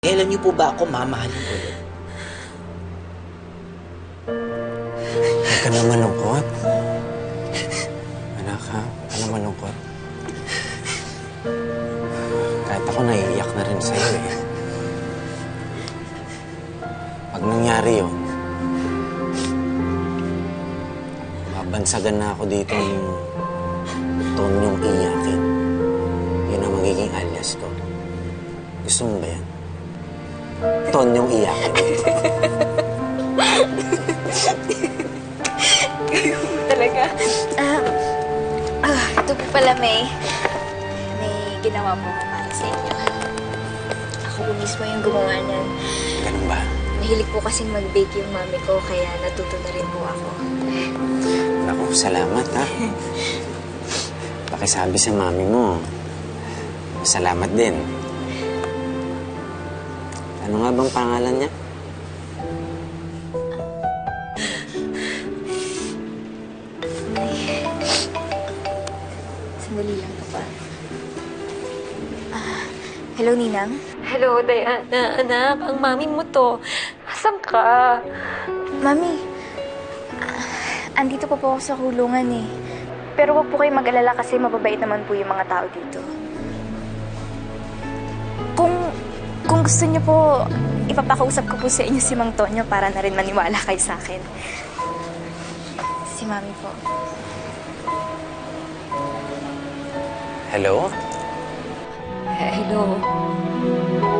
Kailan niyo po ba ako mamahalin ulit? Huwag ka na malungkot. Anak, ha? Huwag ka na malungkot. Kahit ako naiiyak na rin sa'yo, eh. Pag nangyari yun, babansagan na ako dito ng tonyong iyakin. Yun ang magiging alias ko. Gusto mo ba yan? Tonyong iyakin. Talaga? Ah, ah, ito po pala, May. May ginawa po ako para sa inyo. Ako po mismo yung gumawa niyan. Ganun ba? Mahilig po kasing mag-bake yung mami ko, kaya natuto na rin po ako. Naku, salamat ha. Pakisabi sa mami mo. Salamat din. Ano nga bang pangalan niya? Sandali lang to pa. Ah, hello, Ninang? Hello, Diana. Anak, ang mami mo to. Asan ka? Mami, ah, andito po po ako sa kulungan eh. Pero wag po kayo mag-alala kasi mababait naman po yung mga tao dito. Kung gusto niyo po, ipapakausap ko po sa inyo si Mang Tonyo para na rin maniwala kayo sa akin. Si Mami po. Hello? Hello.